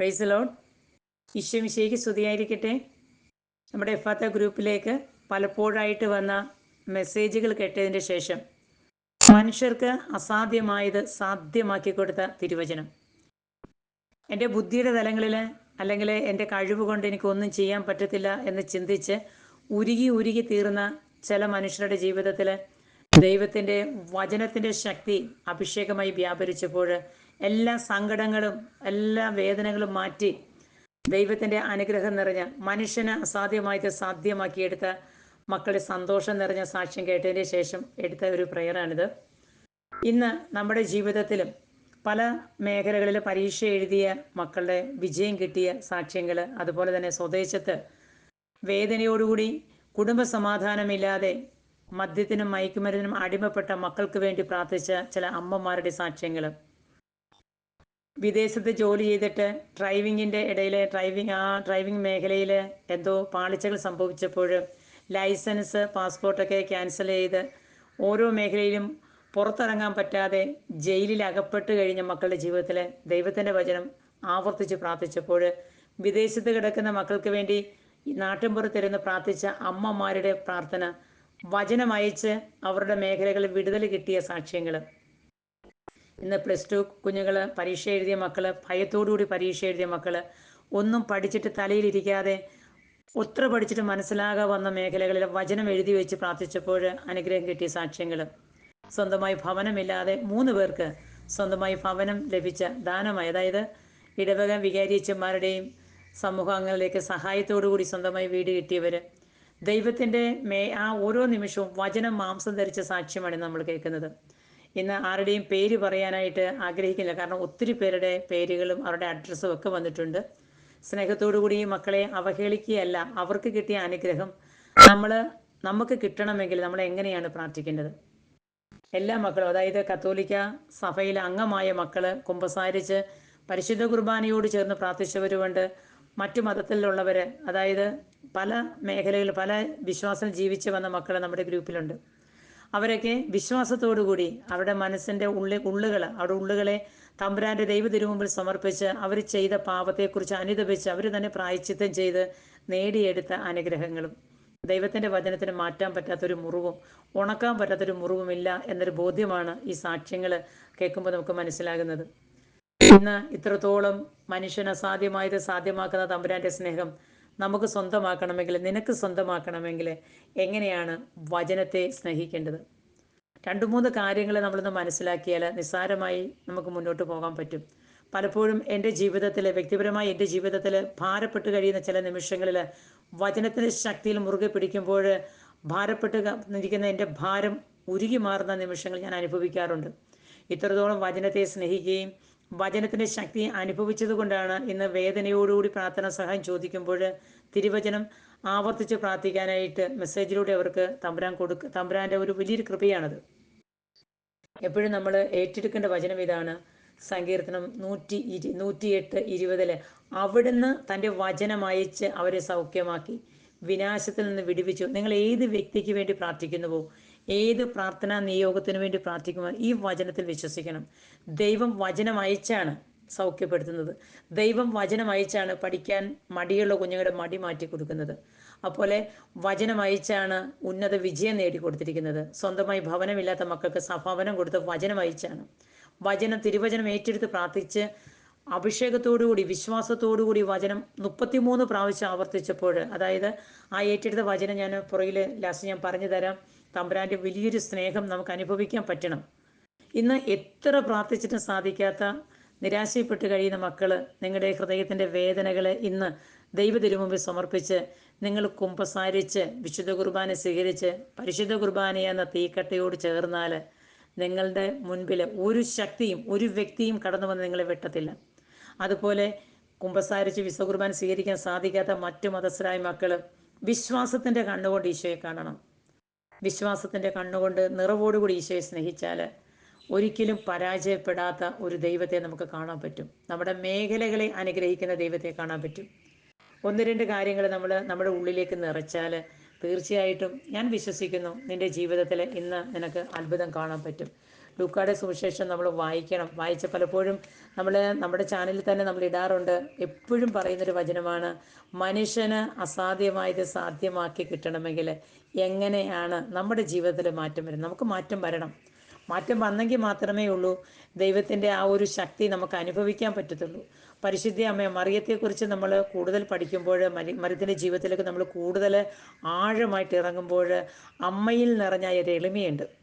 Price loan ഈശ്വമിശയ്ക്ക് സ്തുതിയായിരിക്കട്ടെ. നമ്മുടെ എഫാത്ത ഗ്രൂപ്പിലേക്ക് പലപ്പോഴായിട്ട് വന്ന മെസ്സേജുകൾ കേട്ടതിന് ശേഷം മനുഷ്യർക്ക് അസാധ്യമായത് സാധ്യമാക്കി കൊടുത്ത തിരുവചനം. എന്റെ ബുദ്ധിയുടെ തലങ്ങളിൽ അല്ലെങ്കിൽ എന്റെ കഴിവ് കൊണ്ട് എനിക്കൊന്നും ചെയ്യാൻ പറ്റത്തില്ല എന്ന് ചിന്തിച്ച് ഉരുകി ഉരുകി തീർന്ന ചില മനുഷ്യരുടെ ജീവിതത്തിൽ ദൈവത്തിന്റെ വചനത്തിന്റെ ശക്തി അഭിഷേകമായി വ്യാപരിച്ചപ്പോൾ എല്ലാ സങ്കടങ്ങളും എല്ലാ വേദനകളും മാറ്റി ദൈവത്തിന്റെ അനുഗ്രഹം നിറഞ്ഞ മനുഷ്യന് അസാധ്യമായത് സാധ്യമാക്കിയെടുത്ത മക്കളുടെ സന്തോഷം നിറഞ്ഞ സാക്ഷ്യം കേട്ടതിന് ശേഷം എടുത്ത ഒരു പ്രയറാണിത്. ഇന്ന് നമ്മുടെ ജീവിതത്തിലും പല മേഖലകളിൽ പരീക്ഷ എഴുതിയ മക്കളുടെ വിജയം കിട്ടിയ സാക്ഷ്യങ്ങൾ അതുപോലെ തന്നെ സ്വദേശത്ത് വേദനയോടുകൂടി കുടുംബ സമാധാനമില്ലാതെ മദ്യത്തിനും മയക്കുമരുന്നിനും അടിമപ്പെട്ട മക്കൾക്ക് വേണ്ടി പ്രാർത്ഥിച്ച ചില അമ്മമാരുടെ സാക്ഷ്യങ്ങൾ. വിദേശത്ത് ജോലി ചെയ്തിട്ട് ഡ്രൈവിങ്ങിന്റെ ഇടയിൽ ഡ്രൈവിംഗ് ആ ഡ്രൈവിംഗ് മേഖലയിൽ എന്തോ പാളിച്ചകൾ സംഭവിച്ചപ്പോൾ ലൈസൻസ് പാസ്പോർട്ടൊക്കെ ക്യാൻസൽ ചെയ്ത് ഓരോ മേഖലയിലും പുറത്തിറങ്ങാൻ പറ്റാതെ ജയിലിൽ അകപ്പെട്ട് കഴിഞ്ഞ മക്കളുടെ ജീവിതത്തിൽ ദൈവത്തിന്റെ വചനം ആവർത്തിച്ച് പ്രാർത്ഥിച്ചപ്പോൾ വിദേശത്ത് കിടക്കുന്ന മക്കൾക്ക് വേണ്ടി നാട്ടിൻപുറത്തിരുന്ന് പ്രാർത്ഥിച്ച അമ്മമാരുടെ പ്രാർത്ഥന വചനം അയച്ച് അവരുടെ മേഖലകളിൽ വിടുതൽ കിട്ടിയ സാക്ഷ്യങ്ങൾ ഇന്ന് പ്ലസ് ടു കുഞ്ഞുങ്ങൾ പരീക്ഷ എഴുതിയ മക്കൾ ഭയത്തോടുകൂടി പരീക്ഷ എഴുതിയ മക്കൾ ഒന്നും പഠിച്ചിട്ട് തലയിലിരിക്കാതെ ഒത്ര പഠിച്ചിട്ട് മനസ്സിലാകാൻ വന്ന മേഖലകളിൽ വചനം എഴുതി വെച്ച് പ്രാർത്ഥിച്ചപ്പോൾ അനുഗ്രഹം കിട്ടിയ സാക്ഷ്യങ്ങൾ സ്വന്തമായി ഭവനമില്ലാതെ മൂന്ന് പേർക്ക് സ്വന്തമായി ഭവനം ലഭിച്ച ദാനമായി അതായത് ഇടവക വികാരിയച്ചന്മാരുടെയും സമൂഹാംഗങ്ങളിലേക്ക് സഹായത്തോടുകൂടി സ്വന്തമായി വീട് കിട്ടിയവർ ദൈവത്തിന്റെ മേ ആ ഓരോ നിമിഷവും വചനം മാംസം ധരിച്ച സാക്ഷ്യമാണ് നമ്മൾ കേൾക്കുന്നത്. ഇന്ന് ആരുടെയും പേര് പറയാനായിട്ട് ആഗ്രഹിക്കുന്നില്ല. കാരണം ഒത്തിരി പേരുടെ പേരുകളും അവരുടെ അഡ്രസ്സും ഒക്കെ വന്നിട്ടുണ്ട്. സ്നേഹത്തോടുകൂടി ഈ മക്കളെ അവഹേളിക്കുകയല്ല. അവർക്ക് കിട്ടിയ അനുഗ്രഹം നമ്മൾ നമുക്ക് കിട്ടണമെങ്കിൽ നമ്മൾ എങ്ങനെയാണ് പ്രാർത്ഥിക്കേണ്ടത്? എല്ലാ മക്കളും അതായത് കത്തോലിക്ക സഭയിൽ അംഗമായ മക്കൾ കുമ്പസാരിച്ച് പരിശുദ്ധ കുർബാനയോട് ചേർന്ന് പ്രാർത്ഥിച്ചവരുമുണ്ട്. മറ്റു മതത്തിലുള്ളവർ അതായത് പല മേഖലകളിൽ പല വിശ്വാസം ജീവിച്ച് വന്ന മക്കൾ നമ്മുടെ ഗ്രൂപ്പിലുണ്ട്. അവരൊക്കെ വിശ്വാസത്തോടുകൂടി അവരുടെ മനസ്സിന്റെ ഉള്ളി ഉള്ളുകൾ അവരുടെ ഉള്ളുകളെ തമ്പുരാന്റെ ദൈവ തിരുമുമ്പിൽ സമർപ്പിച്ച് അവർ ചെയ്ത പാപത്തെക്കുറിച്ച് അനുദപിച്ച് അവർ തന്നെ പ്രായച്ചിത്തം ചെയ്ത് നേടിയെടുത്ത അനുഗ്രഹങ്ങളും. ദൈവത്തിന്റെ വചനത്തിന് മാറ്റാൻ പറ്റാത്തൊരു മുറിവും ഉണക്കാൻ പറ്റാത്തൊരു മുറിവുമില്ല എന്നൊരു ബോധ്യമാണ് ഈ സാക്ഷ്യങ്ങൾ കേൾക്കുമ്പോൾ നമുക്ക് മനസ്സിലാകുന്നത്. ഇന്ന് ഇത്രത്തോളം മനുഷ്യന് അസാധ്യമായത് സാധ്യമാക്കുന്ന തമ്പുരാന്റെ സ്നേഹം നമുക്ക് സ്വന്തമാക്കണമെങ്കിൽ നിനക്ക് സ്വന്തമാക്കണമെങ്കിൽ എങ്ങനെയാണ് വചനത്തെ സ്നേഹിക്കേണ്ടത്? രണ്ട് മൂന്ന് കാര്യങ്ങൾ നമ്മളിന്ന് മനസ്സിലാക്കിയാൽ നിസ്സാരമായി നമുക്ക് മുന്നോട്ട് പോകാൻ പറ്റും. പലപ്പോഴും എന്റെ ജീവിതത്തിൽ വ്യക്തിപരമായി എന്റെ ജീവിതത്തിൽ ഭാരപ്പെട്ട് കഴിയുന്ന ചില നിമിഷങ്ങളിൽ വചനത്തിന്റെ ശക്തിയിൽ മുറുകെ പിടിക്കുമ്പോൾ ഭാരപ്പെട്ട് നിൽക്കുന്ന എന്റെ ഭാരം ഉരുകി മാറുന്ന നിമിഷങ്ങൾ ഞാൻ അനുഭവിക്കാറുണ്ട്. ഇത്രത്തോളം വചനത്തെ സ്നേഹിക്കുകയും വചനത്തിന്റെ ശക്തി അനുഭവിച്ചത് കൊണ്ടാണ് ഇന്ന് വേദനയോടുകൂടി പ്രാർത്ഥന സഹായം ചോദിക്കുമ്പോൾ തിരുവചനം ആവർത്തിച്ച് പ്രാർത്ഥിക്കാനായിട്ട് മെസ്സേജിലൂടെ അവർക്ക് തമ്പുരാൻ കൊടുക്ക തമ്പുരാന്റെ ഒരു വലിയൊരു കൃപയാണത്. എപ്പോഴും നമ്മൾ ഏറ്റെടുക്കേണ്ട വചനം ഇതാണ്. സങ്കീർത്തനം നൂറ്റി ഇരു നൂറ്റിയെട്ട് ഇരുപതിൽ അവിടുന്ന് തന്റെ വചനം അയച്ച് അവരെ സൗഖ്യമാക്കി. വിനാശത്തിൽ നിന്ന് വിടുവിച്ചു. നിങ്ങൾ ഏത് വ്യക്തിക്ക് വേണ്ടി പ്രാർത്ഥിക്കുന്നുവോ ഏത് പ്രാർത്ഥനാ നിയോഗത്തിന് വേണ്ടി പ്രാർത്ഥിക്കുമ്പോൾ ഈ വചനത്തിൽ വിശ്വസിക്കണം. ദൈവം വചനം അയച്ചാണ് സൗഖ്യപ്പെടുത്തുന്നത്. ദൈവം വചനം അയച്ചാണ് പഠിക്കാൻ മടിയുള്ള കുഞ്ഞുങ്ങളുടെ മടി മാറ്റി കൊടുക്കുന്നത്. അതുപോലെ വചനം അയച്ചാണ് ഉന്നത വിജയം നേടിക്കൊടുത്തിരിക്കുന്നത്. സ്വന്തമായി ഭവനമില്ലാത്ത മക്കൾക്ക് സഭവനം കൊടുത്ത് വചനം അയച്ചാണ്. വചനം തിരുവചനം ഏറ്റെടുത്ത് പ്രാർത്ഥിച്ച് അഭിഷേകത്തോടുകൂടി വിശ്വാസത്തോടുകൂടി വചനം മുപ്പത്തിമൂന്ന് പ്രാവശ്യം ആവർത്തിച്ചപ്പോൾ അതായത് ആ ഏറ്റെടുത്ത വചനം ഞാൻ പുറകിൽ ലാസ്റ്റ് ഞാൻ പറഞ്ഞു തരാം തമ്പുരാന്റെ വലിയൊരു സ്നേഹം നമുക്ക് അനുഭവിക്കാൻ പറ്റണം. ഇന്ന് എത്ര പ്രാർത്ഥിച്ചിട്ടും സാധിക്കാത്ത നിരാശപ്പെട്ട് കഴിയുന്ന മക്കൾ നിങ്ങളുടെ ഹൃദയത്തിന്റെ വേദനകളെ ഇന്ന് ദൈവത്തിനു മുമ്പിൽ സമർപ്പിച്ച് നിങ്ങൾ കുമ്പസാരിച്ച് വിശുദ്ധ കുർബാന സ്വീകരിച്ച് പരിശുദ്ധ കുർബാന എന്ന തീക്കട്ടയോട് ചേർന്നാൽ നിങ്ങളുടെ മുൻപിൽ ഒരു ശക്തിയും ഒരു വ്യക്തിയും കടന്നു വന്ന് നിങ്ങളെ വെട്ടത്തില്ല. അതുപോലെ കുമ്പസാരിച്ച് വിശ്വ കുർബാന സ്വീകരിക്കാൻ സാധിക്കാത്ത മറ്റു മതസ്ഥരായ മക്കൾ വിശ്വാസത്തിന്റെ കണ്ണുകൊണ്ട് ഈശോയെ കാണണം. വിശ്വാസത്തിന്റെ കണ്ണുകൊണ്ട് നിറവോടുകൂടി ഈശോയെ സ്നേഹിച്ചാൽ ഒരിക്കലും പരാജയപ്പെടാത്ത ഒരു ദൈവത്തെ നമുക്ക് കാണാൻ പറ്റും. നമ്മുടെ മേഖലകളെ അനുഗ്രഹിക്കുന്ന ദൈവത്തെ കാണാൻ പറ്റും. ഒന്ന് രണ്ട് കാര്യങ്ങൾ നമ്മൾ നമ്മുടെ ഉള്ളിലേക്ക് നിറച്ചാൽ തീർച്ചയായിട്ടും ഞാൻ വിശ്വസിക്കുന്നു നിന്റെ ജീവിതത്തിൽ ഇന്ന് നിനക്ക് അത്ഭുതം കാണാൻ പറ്റും. ലൂക്കാടെ സുവിശേഷം നമ്മൾ വായിക്കണം. വായിച്ച പലപ്പോഴും നമ്മൾ നമ്മുടെ ചാനലിൽ തന്നെ നമ്മൾ ഇടാറുണ്ട്. എപ്പോഴും പറയുന്നൊരു വചനമാണ് മനുഷ്യന് അസാധ്യമായത് സാധ്യമാക്കി കിട്ടണമെങ്കിൽ എങ്ങനെയാണ് നമ്മുടെ ജീവിതത്തിൽ മാറ്റം വരുന്നത്? നമുക്ക് മാറ്റം വരണം. മാറ്റം വന്നെങ്കിൽ മാത്രമേ ഉള്ളൂ. ദൈവത്തിന്റെ ആ ഒരു ശക്തി നമുക്ക് അനുഭവിക്കാൻ പറ്റത്തുള്ളൂ. പരിശുദ്ധ അമ്മ മറിയത്തെക്കുറിച്ച് നമ്മൾ കൂടുതൽ പഠിക്കുമ്പോൾ മരി മറിയത്തിന്റെ ജീവിതത്തിലേക്ക് നമ്മൾ കൂടുതൽ ആഴമായിട്ട് ഇറങ്ങുമ്പോൾ അമ്മയിൽ നിറഞ്ഞ ഒരു എളിമയുണ്ട്.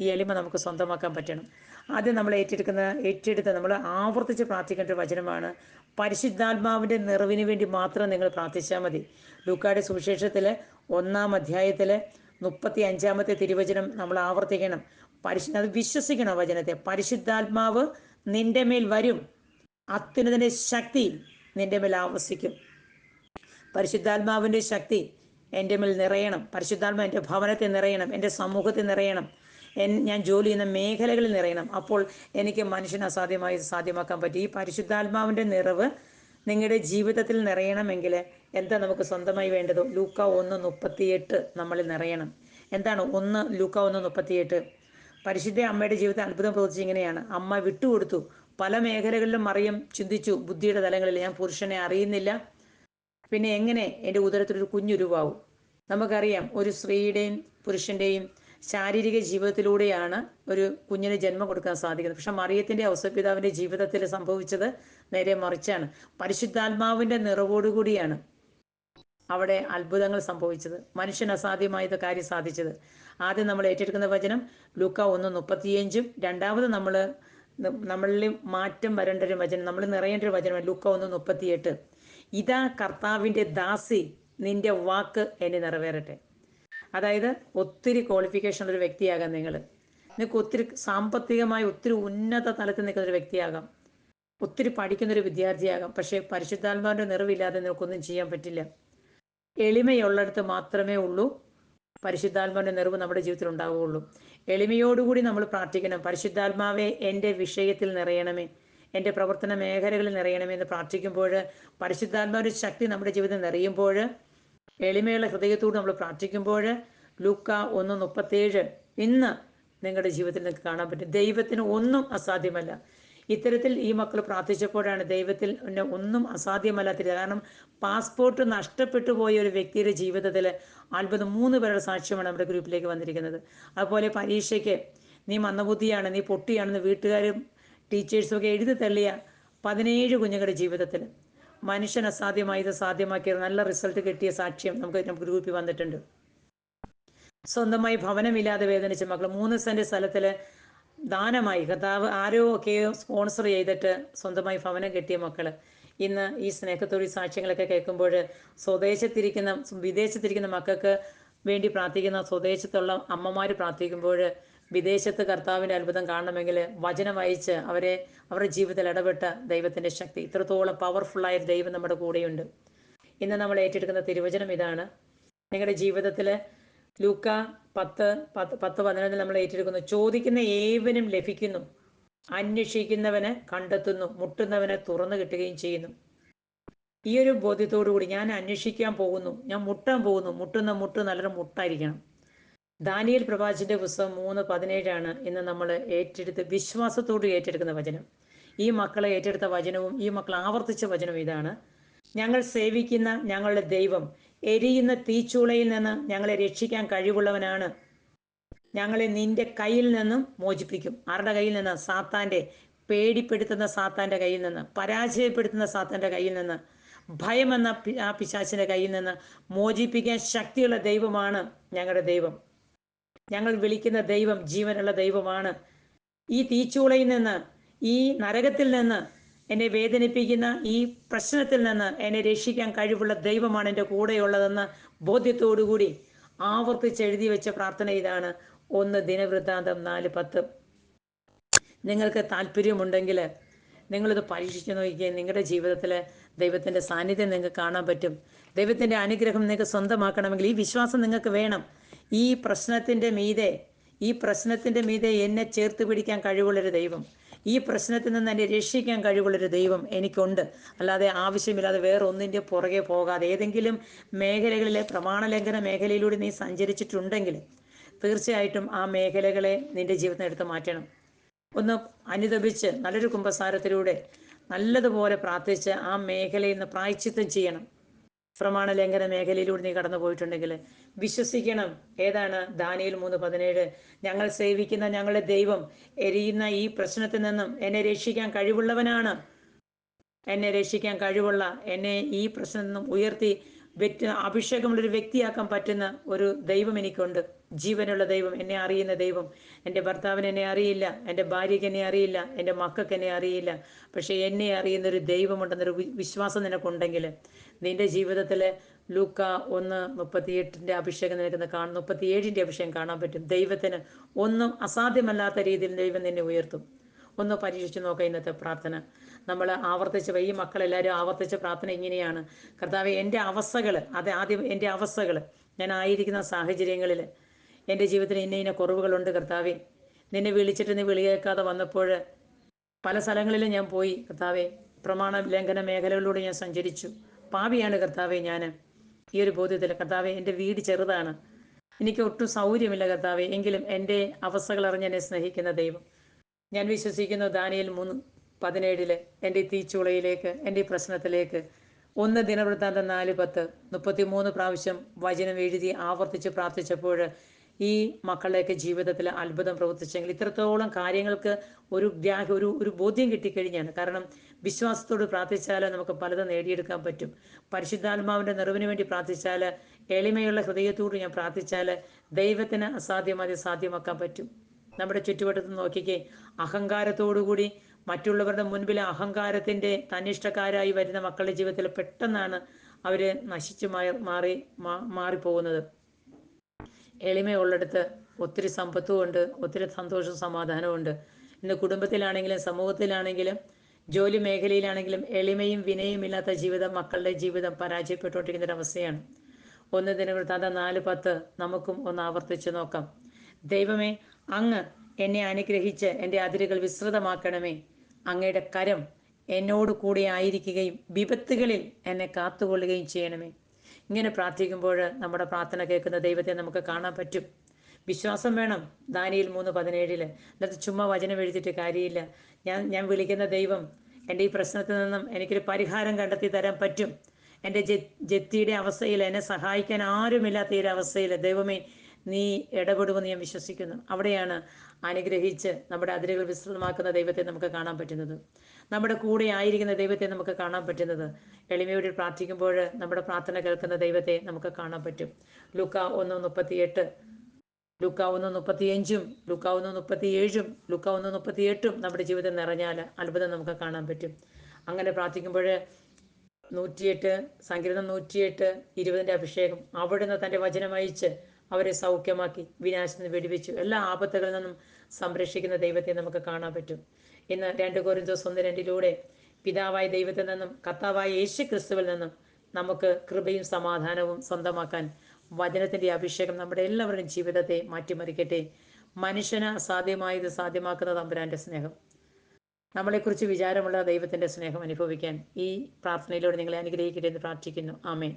ഈ എളിമ നമുക്ക് സ്വന്തമാക്കാൻ പറ്റണം. ആദ്യം നമ്മൾ ഏറ്റെടുക്കുന്ന ഏറ്റെടുത്ത് നമ്മൾ ആവർത്തിച്ച് പ്രാർത്ഥിക്കേണ്ട ഒരു വചനമാണ്. പരിശുദ്ധാത്മാവിന്റെ നിറവിന് വേണ്ടി മാത്രം നിങ്ങൾ പ്രാർത്ഥിച്ചാൽ മതി. ലൂക്കാട് സുവിശേഷത്തിൽ ഒന്നാം അധ്യായത്തിൽ മുപ്പത്തി അഞ്ചാമത്തെ തിരുവചനം നമ്മൾ ആവർത്തിക്കണം. പരിശു അത് വിശ്വസിക്കണം വചനത്തെ. പരിശുദ്ധാത്മാവ് നിന്റെ മേൽ വരും. അത്യുന്നതിന്റെ ശക്തി നിന്റെ മേൽ ആവസിക്കും പരിശുദ്ധാത്മാവിന്റെ ശക്തി എന്റെ മേൽ നിറയണം. പരിശുദ്ധാത്മ എന്റെ ഭവനത്തെ നിറയണം. എന്റെ സമൂഹത്തെ നിറയണം. ഞാൻ ജോലി ചെയ്യുന്ന മേഖലകളിൽ നിറയണം. അപ്പോൾ എനിക്ക് മനുഷ്യന് അസാധ്യമായി സാധ്യമാക്കാൻ പറ്റും. ഈ പരിശുദ്ധാത്മാവിന്റെ നിറവ് നിങ്ങളുടെ ജീവിതത്തിൽ നിറയണമെങ്കിൽ എന്താ നമുക്ക് സ്വന്തമായി വേണ്ടത്? ലൂക്ക ഒന്ന് മുപ്പത്തിയെട്ട് നമ്മളിൽ നിറയണം. എന്താണ് ഒന്ന് ലൂക്ക ഒന്ന് മുപ്പത്തിയെട്ട്? പരിശുദ്ധ അമ്മയുടെ ജീവിതത്തിൽ അത്ഭുതം പ്രവർത്തിച്ച് ഇങ്ങനെയാണ്. അമ്മ വിട്ടുകൊടുത്തു. പല മേഖലകളിലും മറിയം ചിന്തിച്ചു. ബുദ്ധിയുടെ തലങ്ങളിൽ ഞാൻ പുരുഷനെ അറിയുന്നില്ല. പിന്നെ എങ്ങനെ? എന്റെ ഉദരത്തിലൊരു കുഞ്ഞുരുവാവും. നമുക്കറിയാം ഒരു സ്ത്രീയുടെയും പുരുഷന്റെയും ശാരീരിക ജീവിതത്തിലൂടെയാണ് ഒരു കുഞ്ഞിന് ജന്മം കൊടുക്കാൻ സാധിക്കുന്നത്. പക്ഷെ മറിയത്തിന്റെ ഔസപിതാവിന്റെ ജീവിതത്തിൽ സംഭവിച്ചത് നേരെ മറിച്ചാണ്. പരിശുദ്ധാത്മാവിന്റെ നിറവോടുകൂടിയാണ് അവിടെ അത്ഭുതങ്ങൾ സംഭവിച്ചത്. മനുഷ്യൻ അസാധ്യമായത് കാര്യം സാധിച്ചത്. ആദ്യം നമ്മൾ ഏറ്റെടുക്കുന്ന വചനം ലൂക്ക ഒന്ന് മുപ്പത്തിയഞ്ചും രണ്ടാമത് നമ്മൾ നമ്മളിൽ മാറ്റം വരേണ്ട ഒരു വചനം നമ്മൾ നിറയേണ്ട ഒരു വചനം ലൂക്ക ഒന്ന് മുപ്പത്തിയെട്ട്. ഇതാ കർത്താവിന്റെ ദാസി നിന്റെ വാക്ക് എന്നെ നിറവേറട്ടെ. അതായത് ഒത്തിരി ക്വാളിഫിക്കേഷൻ ഉള്ള ഒരു വ്യക്തിയാകാം നിങ്ങൾ നിങ്ങൾക്ക് ഒത്തിരി സാമ്പത്തികമായി ഒത്തിരി ഉന്നത തലത്തിൽ നിൽക്കുന്ന ഒരു വ്യക്തിയാകാം. ഒത്തിരി പഠിക്കുന്ന ഒരു വിദ്യാർത്ഥിയാകാം. പക്ഷേ പരിശുദ്ധാത്മാവിന്റെ നിറവില്ലാതെ നിങ്ങൾക്കൊന്നും ചെയ്യാൻ പറ്റില്ല. എളിമയുള്ളിടത്ത് മാത്രമേ ഉള്ളൂ. പരിശുദ്ധാത്മാവിന്റെ നിറവ് നമ്മുടെ ജീവിതത്തിൽ ഉണ്ടാവുകയുള്ളൂ. എളിമയോടുകൂടി നമ്മൾ പ്രാർത്ഥിക്കണം. പരിശുദ്ധാത്മാവെ എന്റെ വിഷയത്തിൽ നിറയണമേ. എന്റെ പ്രവർത്തന മേഖലകളിൽ നിറയണമേ എന്ന് പ്രാർത്ഥിക്കുമ്പോൾ പരിശുദ്ധാത്മാവിന്റെ ശക്തി നമ്മുടെ ജീവിതം നിറയുമ്പോൾ എളിമയുള്ള ഹൃദയത്തോട് നമ്മൾ പ്രാർത്ഥിക്കുമ്പോൾ ലൂക്ക ഒന്ന് മുപ്പത്തേഴ് ഇന്ന് നിങ്ങളുടെ ജീവിതത്തിൽ നിങ്ങൾക്ക് കാണാൻ പറ്റും. ദൈവത്തിന് ഒന്നും അസാധ്യമല്ല. ഇത്തരത്തിൽ ഈ മക്കൾ പ്രാർത്ഥിച്ചപ്പോഴാണ് ദൈവത്തിൽ ഒന്നും അസാധ്യമല്ലാത്തത് കാരണം പാസ്പോർട്ട് നഷ്ടപ്പെട്ടു പോയ ഒരു വ്യക്തിയുടെ ജീവിതത്തിൽ അത്ഭുതം മൂന്ന് പേരുടെ സാക്ഷ്യമാണ് നമ്മുടെ ഗ്രൂപ്പിലേക്ക് വന്നിരിക്കുന്നത്. അതുപോലെ പരീക്ഷയ്ക്ക് നീ മന്ദബുദ്ധിയാണ് നീ പൊട്ടിയാണെന്ന് വീട്ടുകാരും ടീച്ചേഴ്സും ഒക്കെ എഴുതി തള്ളിയ പതിനേഴ് കുഞ്ഞുങ്ങളുടെ ജീവിതത്തിൽ മനുഷ്യൻ അസാധ്യമായത് സാധ്യമാക്കിയ നല്ല റിസൾട്ട് കിട്ടിയ സാക്ഷ്യം നമുക്ക് നമുക്ക് ഗ്രൂപ്പിൽ വന്നിട്ടുണ്ട്. സ്വന്തമായി ഭവനമില്ലാതെ വേദനിച്ച മക്കൾ മൂന്ന് സെന്റ് സ്ഥലത്തിൽ ദാനമായി കർത്താവ് ആരോ ഒക്കെയോ സ്പോൺസർ ചെയ്തിട്ട് സ്വന്തമായി ഭവനം കെട്ടിയ മക്കൾ. ഇന്ന് ഈ സ്നേഹത്തൊഴിൽ സാക്ഷ്യങ്ങളൊക്കെ കേൾക്കുമ്പോൾ സ്വദേശത്തിരിക്കുന്ന വിദേശത്തിരിക്കുന്ന മക്കൾക്ക് വേണ്ടി പ്രാർത്ഥിക്കുന്ന സ്വദേശത്തുള്ള അമ്മമാർ പ്രാർത്ഥിക്കുമ്പോൾ വിദേശത്ത് കർത്താവിന്റെ അത്ഭുതം കാണണമെങ്കിൽ വചനം വായിച്ച് അവരെ അവരുടെ ജീവിതത്തിൽ ഇടപെട്ട ദൈവത്തിന്റെ ശക്തി. ഇത്രത്തോളം പവർഫുള്ളായ ദൈവം നമ്മുടെ കൂടെയുണ്ട്. ഇന്ന് നമ്മൾ ഏറ്റെടുക്കുന്ന തിരുവചനം ഇതാണ്. നിങ്ങളുടെ ജീവിതത്തിൽ ലൂക്ക പത്ത് പത്ത് പത്ത് പതിനൊന്നിൽ നമ്മൾ ഏറ്റെടുക്കുന്നു. ചോദിക്കുന്ന ഏവനും ലഭിക്കുന്നു. അന്വേഷിക്കുന്നവന് കണ്ടെത്തുന്നു. മുട്ടുന്നവനെ തുറന്നു കിട്ടുകയും ചെയ്യുന്നു. ഈ ഒരു ബോധ്യത്തോടു കൂടി ഞാൻ അന്വേഷിക്കാൻ പോകുന്നു. ഞാൻ മുട്ടാൻ പോകുന്നു. മുട്ടുന്ന മുട്ട് നല്ലൊരു മുട്ടായിരിക്കണം. ദാനിയൽ പ്രവാചിന്റെ പുസ്തകം മൂന്ന് പതിനേഴാണ് ഇന്ന് നമ്മൾ ഏറ്റെടുത്ത് വിശ്വാസത്തോട് ഏറ്റെടുക്കുന്ന വചനം. ഈ മക്കളെ ഏറ്റെടുത്ത വചനവും ഈ മക്കൾ ആവർത്തിച്ച വചനവും ഇതാണ്. ഞങ്ങൾ സേവിക്കുന്ന ഞങ്ങളുടെ ദൈവം എരിയുന്ന തീച്ചൂളയിൽ നിന്ന് ഞങ്ങളെ രക്ഷിക്കാൻ കഴിവുള്ളവനാണ്. ഞങ്ങളെ നിന്റെ കയ്യിൽ നിന്നും മോചിപ്പിക്കും. ആരുടെ കയ്യിൽ നിന്ന്? സാത്താന്റെ പേടിപ്പെടുത്തുന്ന സാത്താന്റെ കയ്യിൽ നിന്ന് പരാജയപ്പെടുത്തുന്ന സാത്താന്റെ കയ്യിൽ നിന്ന് ഭയമെന്ന ആ പിശാച്ചിന്റെ കയ്യിൽ നിന്ന് മോചിപ്പിക്കാൻ ശക്തിയുള്ള ദൈവമാണ് ഞങ്ങളുടെ ദൈവം. ഞങ്ങൾ വിളിക്കുന്ന ദൈവം ജീവനുള്ള ദൈവമാണ്. ഈ തീച്ചൂളയിൽ നിന്ന് ഈ നരകത്തിൽ നിന്ന് എന്നെ വേദനിപ്പിക്കുന്ന ഈ പ്രശ്നത്തിൽ നിന്ന് എന്നെ രക്ഷിക്കാൻ കഴിവുള്ള ദൈവമാണ് എന്റെ കൂടെയുള്ളതെന്ന് ബോധ്യത്തോടുകൂടി ആവർത്തിച്ച് എഴുതി വെച്ച പ്രാർത്ഥന ഇതാണ്. ഒന്ന് ദിനവൃത്താന്തം നാല് പത്ത്. നിങ്ങൾക്ക് താല്പര്യമുണ്ടെങ്കിൽ നിങ്ങളിത് പരീക്ഷിച്ച് നോക്കിയാൽ നിങ്ങളുടെ ജീവിതത്തിൽ ദൈവത്തിന്റെ സാന്നിധ്യം നിങ്ങൾക്ക് കാണാൻ പറ്റും. ദൈവത്തിന്റെ അനുഗ്രഹം നിങ്ങൾക്ക് സ്വന്തമാക്കണമെങ്കിൽ ഈ വിശ്വാസം നിങ്ങൾക്ക് വേണം. ഈ പ്രശ്നത്തിന്റെ മീതെ ഈ പ്രശ്നത്തിന്റെ മീതെ എന്നെ ചേർത്ത് പിടിക്കാൻ കഴിവുള്ളൊരു ദൈവം. ഈ പ്രശ്നത്തിൽ നിന്ന് എന്നെ രക്ഷിക്കാൻ കഴിവുള്ളൊരു ദൈവം എനിക്കുണ്ട്. അല്ലാതെ ആവശ്യമില്ലാതെ വേറെ ഒന്നിന്റെ പുറകെ പോകാതെ ഏതെങ്കിലും മേഖലകളിലെ പ്രമാണലംഘന മേഖലയിലൂടെ നീ സഞ്ചരിച്ചിട്ടുണ്ടെങ്കിൽ തീർച്ചയായിട്ടും ആ മേഖലകളെ നിന്റെ ജീവിതത്തിൽ എടുത്ത് മാറ്റണം. ഒന്ന് അനുദപിച്ച് നല്ലൊരു കുംഭസാരത്തിലൂടെ നല്ലതുപോലെ പ്രാർത്ഥിച്ച് ആ മേഖലയിൽ നിന്ന് പ്രായച്ചിത്തം ചെയ്യണം. പ്രമാണ ലംഘന മേഖലയിലൂടെ നീ കടന്നു പോയിട്ടുണ്ടെങ്കിൽ വിശ്വസിക്കണം. ഏതാണ്? ദാനിയിൽ മൂന്ന് പതിനേഴ്. ഞങ്ങൾ സേവിക്കുന്ന ഞങ്ങളുടെ ദൈവം എരിയുന്ന ഈ പ്രശ്നത്തിൽ നിന്നും എന്നെ രക്ഷിക്കാൻ കഴിവുള്ളവനാണ്. എന്നെ രക്ഷിക്കാൻ കഴിവുള്ള എന്നെ ഈ പ്രശ്നത്തിൽ നിന്നും ഉയർത്തി വ്യക്തി അഭിഷേകമുള്ളൊരു വ്യക്തിയാക്കാൻ പറ്റുന്ന ഒരു ദൈവം എനിക്കുണ്ട്. ജീവനുള്ള ദൈവം എന്നെ അറിയുന്ന ദൈവം. എന്റെ ഭർത്താവിന് എന്നെ അറിയില്ല എന്റെ ഭാര്യയ്ക്ക് എന്നെ അറിയില്ല എന്റെ മക്കൾക്ക് എന്നെ അറിയില്ല. പക്ഷേ എന്നെ അറിയുന്ന ഒരു ദൈവമുണ്ടെന്നൊരു വിശ്വാസം നിനക്കുണ്ടെങ്കിൽ നിന്റെ ജീവിതത്തിൽ ലൂക്ക ഒന്ന് മുപ്പത്തിയെട്ടിന്റെ അഭിഷേകം നിനക്ക് കാണും മുപ്പത്തിയേഴിന്റെ അഭിഷേകം കാണാൻ പറ്റും. ദൈവത്തിന് ഒന്നും അസാധ്യമല്ലാത്ത രീതിയിൽ ദൈവം നിന്നെ ഉയർത്തും. ഒന്ന് പരീക്ഷിച്ച് നോക്ക ഇന്നത്തെ പ്രാർത്ഥന. നമ്മൾ ആവർത്തിച്ച് ഈ മക്കളെല്ലാവരും ആവർത്തിച്ച പ്രാർത്ഥന ഇങ്ങനെയാണ്. കർത്താവ് എന്റെ അവസ്ഥകൾ അത് ആദ്യം എന്റെ അവസ്ഥകൾ ഞാൻ ആയിരിക്കുന്ന സാഹചര്യങ്ങളിൽ എന്റെ ജീവിതത്തിൽ ഇന്ന ഇന്ന കുറവുകളുണ്ട് കർത്താവെ. നിന്നെ വിളിച്ചിട്ട് നീ വിളി കേൾക്കാതെ വന്നപ്പോൾ പല സ്ഥലങ്ങളിലും ഞാൻ പോയി കർത്താവെ. പ്രമാണ ലംഘന മേഖലകളിലൂടെ ഞാൻ സഞ്ചരിച്ചു. പാപിയാണ് കർത്താവെ ഞാൻ. ഈ ഒരു ബോധ്യത്തിൽ കർത്താവെ എന്റെ വീട് ചെറുതാണ്. എനിക്ക് ഒട്ടും സൗകര്യമില്ല കർത്താവെ. എങ്കിലും എന്റെ അവസ്ഥകൾ അറിഞ്ഞ് എന്നെ സ്നേഹിക്കുന്ന ദൈവം. ഞാൻ വിശ്വസിക്കുന്നു ദാനിയൽ മൂന്ന് പതിനേഴിൽ എന്റെ തീച്ചുളയിലേക്ക് എന്റെ പ്രശ്നത്തിലേക്ക്. ഒന്ന് ദിനവൃത്താന്തം നാല് പത്ത്. മുപ്പത്തി മൂന്ന് പ്രാവശ്യം വചനം എഴുതി ആവർത്തിച്ച് പ്രാർത്ഥിച്ചപ്പോൾ ഈ മക്കളുടെയൊക്കെ ജീവിതത്തിൽ അത്ഭുതം പ്രവർത്തിച്ചെങ്കിൽ ഇത്രത്തോളം കാര്യങ്ങൾക്ക് ഒരു ഗ്രാഹ്യ ഒരു ഒരു ബോധ്യം കിട്ടിക്കഴിഞ്ഞാണ്. കാരണം വിശ്വാസത്തോട് പ്രാർത്ഥിച്ചാൽ നമുക്ക് പലതും നേടിയെടുക്കാൻ പറ്റും. പരിശുദ്ധാത്മാവിന്റെ നിറവിന് വേണ്ടി പ്രാർത്ഥിച്ചാൽ എളിമയുള്ള ഹൃദയത്തോട് ഞാൻ പ്രാർത്ഥിച്ചാൽ ദൈവത്തിന് അസാധ്യമായത് സാധ്യമാക്കാൻ പറ്റും. നമ്മുടെ ചുറ്റുവട്ടത്ത് നോക്കിക്കേ അഹങ്കാരത്തോടുകൂടി മറ്റുള്ളവരുടെ മുൻപിൽ അഹങ്കാരത്തിന്റെ തന്നിഷ്ടക്കാരായി വരുന്ന മക്കളുടെ ജീവിതത്തിൽ പെട്ടെന്നാണ് അവർ നശിച്ചു മാറി മാറിപ്പോകുന്നത്. എളിമയുള്ളിടത്ത് ഒത്തിരി സമ്പത്തും ഉണ്ട് ഒത്തിരി സന്തോഷവും സമാധാനവും ഉണ്ട് ഇന്ന് കുടുംബത്തിലാണെങ്കിലും സമൂഹത്തിലാണെങ്കിലും ജോലി മേഖലയിലാണെങ്കിലും എളിമയും വിനയും ഇല്ലാത്ത ജീവിതം മക്കളുടെ ജീവിതം പരാജയപ്പെട്ടുകൊണ്ടിരിക്കുന്ന അവസ്ഥയാണ് ഒന്ന് ദിനവൃത്താന്ത നാല് പത്ത് നമുക്കും ഒന്ന് ആവർത്തിച്ച് നോക്കാം. ദൈവമേ അങ്ങ് എന്നെ അനുഗ്രഹിച്ച് എന്റെ അതിരുകൾ വിസ്തൃതമാക്കണമേ. അങ്ങയുടെ കരം എന്നോട് കൂടെ ആയിരിക്കുകയും വിപത്തുകളിൽ എന്നെ കാത്തുകൊള്ളുകയും ചെയ്യണമേ. ഇങ്ങനെ പ്രാർത്ഥിക്കുമ്പോൾ നമ്മുടെ പ്രാർത്ഥന കേൾക്കുന്ന ദൈവത്തെ നമുക്ക് കാണാൻ പറ്റും. വിശ്വാസം വേണം. ദാനിയിൽ മൂന്ന് പതിനേഴിൽ. അല്ലാതെ ചുമ്മാ വചനം എഴുതിയിട്ട് കാര്യമില്ല. ഞാൻ ഞാൻ വിളിക്കുന്ന ദൈവം എന്റെ ഈ പ്രശ്നത്തിൽ നിന്നും എനിക്കൊരു പരിഹാരം കണ്ടെത്തി തരാൻ പറ്റും. എന്റെ ജെത്തിയുടെ അവസ്ഥയിൽ എന്നെ സഹായിക്കാൻ ആരുമില്ലാത്ത ഈ അവസ്ഥയിൽ ദൈവമേ നീ ഇടപെടുമെന്ന് ഞാൻ വിശ്വസിക്കുന്നു. അവിടെയാണ് അനുഗ്രഹിച്ച് നമ്മുടെ അതിരുകൾ വിസ്തൃതമാക്കുന്ന ദൈവത്തെ നമുക്ക് കാണാൻ പറ്റുന്നത്. നമ്മുടെ കൂടെ ആയിരിക്കുന്ന ദൈവത്തെ നമുക്ക് കാണാൻ പറ്റുന്നത്. എളിമയോടെ പ്രാർത്ഥിക്കുമ്പോൾ നമ്മുടെ പ്രാർത്ഥന കേൾക്കുന്ന ദൈവത്തെ നമുക്ക് കാണാൻ പറ്റും. ലുക്ക ഒന്ന് മുപ്പത്തിയെട്ട് ലുക്ക ഒന്ന് മുപ്പത്തിയഞ്ചും ലുക്ക ഒന്ന് മുപ്പത്തിയേഴും ലുക്ക ഒന്ന് മുപ്പത്തിയെട്ടും നമ്മുടെ ജീവിതം നിറഞ്ഞാൽ അത്ഭുതം നമുക്ക് കാണാൻ പറ്റും. അങ്ങനെ പ്രാർത്ഥിക്കുമ്പോൾ നൂറ്റിയെട്ട് സങ്കീർത്തനം നൂറ്റിയെട്ട് ഇരുപതിന്റെ അഭിഷേകം അവിടുന്ന് തന്റെ വചനം അയച്ച് അവരെ സൗഖ്യമാക്കി വിനാശത്തിന് വെടിവെച്ചു. എല്ലാ ആപത്തുകളിൽ നിന്നും സംരക്ഷിക്കുന്ന ദൈവത്തെ നമുക്ക് കാണാൻ പറ്റും. ഇന്ന് രണ്ട് കോരിന്തോസ് ഒന്ന് രണ്ടിലൂടെ പിതാവായ ദൈവത്തിൽ നിന്നും കർത്താവായ യേശു ക്രിസ്തുവിൽ നിന്നും നമുക്ക് കൃപയും സമാധാനവും സ്വന്തമാക്കാൻ വചനത്തിന്റെ അഭിഷേകം നമ്മുടെ എല്ലാവരുടെയും ജീവിതത്തെ മാറ്റിമറിക്കട്ടെ. മനുഷ്യന് അസാധ്യമായത് സാധ്യമാക്കുന്ന തമ്പുരാന്റെ സ്നേഹം. നമ്മളെക്കുറിച്ച് വിചാരമുള്ള ദൈവത്തിന്റെ സ്നേഹം അനുഭവിക്കാൻ ഈ പ്രാർത്ഥനയിലൂടെ നിങ്ങളെ അനുഗ്രഹിക്കട്ടെ എന്ന് പ്രാർത്ഥിക്കുന്നു. ആമേൻ.